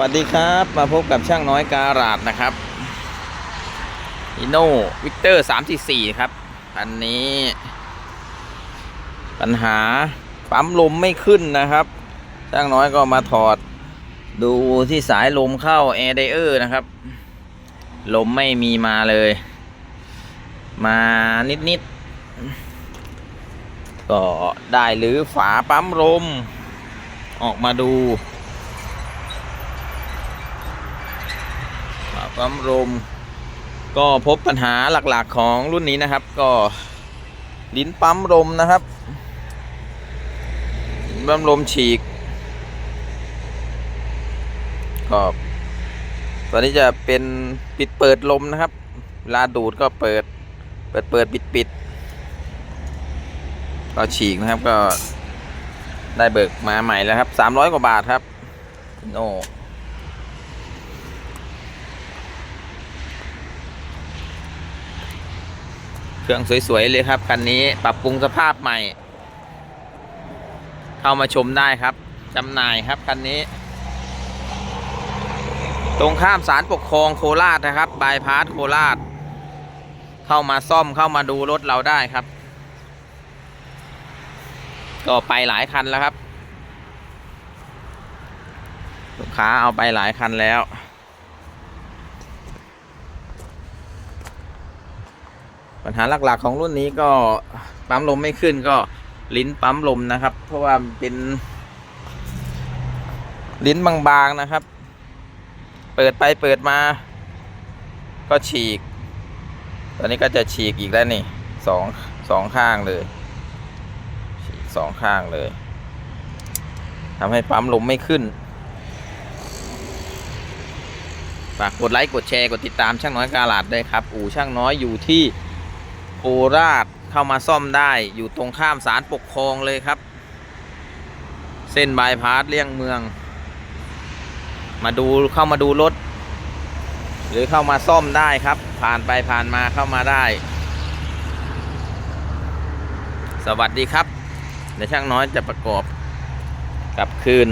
วัสดีครับมาพบกับช่างน้อยการาดนะครับอิโน่วิกเตอร์344ครับ อันนี้ ปัญหาปั๊มลมไม่ขึ้นนะครับ ช่างน้อยก็มาถอดดูที่สายลมเข้าแอร์ไดเออร์นะครับ ลมไม่มีมาเลย มานิดๆก็ได้หรือฝาปั๊มลม ออกมาดู ฝา ปั๊มลมก็พบปัญหาหลักๆของรุ่นนี้นะครับ ก็ลิ้นปั๊มลมนะครับลิ้นปั๊มลมฉีกก็ตอนนี้จะเป็นปิดเปิดลมนะครับ เวลาดูดก็เปิด เปิดเปิดปิดปิดก็ฉีกนะครับก็ได้เบิกมาใหม่แล้วครับ 300 กว่าบาทครับโน เครื่องสวยๆเลยครับคันนี้ปรับปรุงสภาพใหม่ เข้ามาชมได้ครับจำหน่ายครับคันนี้ ตรงข้ามศาลปกครองโคราชนะครับบายพาสโคราช เข้ามาซ่อมเข้ามาดูรถเราได้ครับ ก็ไปหลายคันแล้วครับ ลูกค้าเอาไปหลายคันแล้ว ปัญหาหลักๆของรุ่นนี้ก็ปั๊มลมไม่ขึ้นก็ลิ้นปั๊มลมนะครับ เพราะว่าเป็นลิ้นบางๆนะครับ เปิดไปเปิดมา ก็ฉีก ตอนนี้ก็จะฉีกอีกแล้วนี่สองสองข้างเลยฉีกสองข้างเลยทำให้ปั๊มลมไม่ขึ้น ฝากกดไลค์ กดแชร์ กดติดตามช่างน้อยกาลาดด้วยครับ อู่ช่างน้อยอยู่ที่ โคราชเข้ามาซ่อมได้อยู่ตรงข้ามศาลปกครองเลยครับ เส้นบายพาสเลี่ยงเมือง มาดูเข้ามาดูรถ หรือเข้ามาซ่อมได้ครับ ผ่านไปผ่านมาเข้ามาได้ สวัสดีครับเดี๋ยวช่างน้อยจะประกอบกลับคืน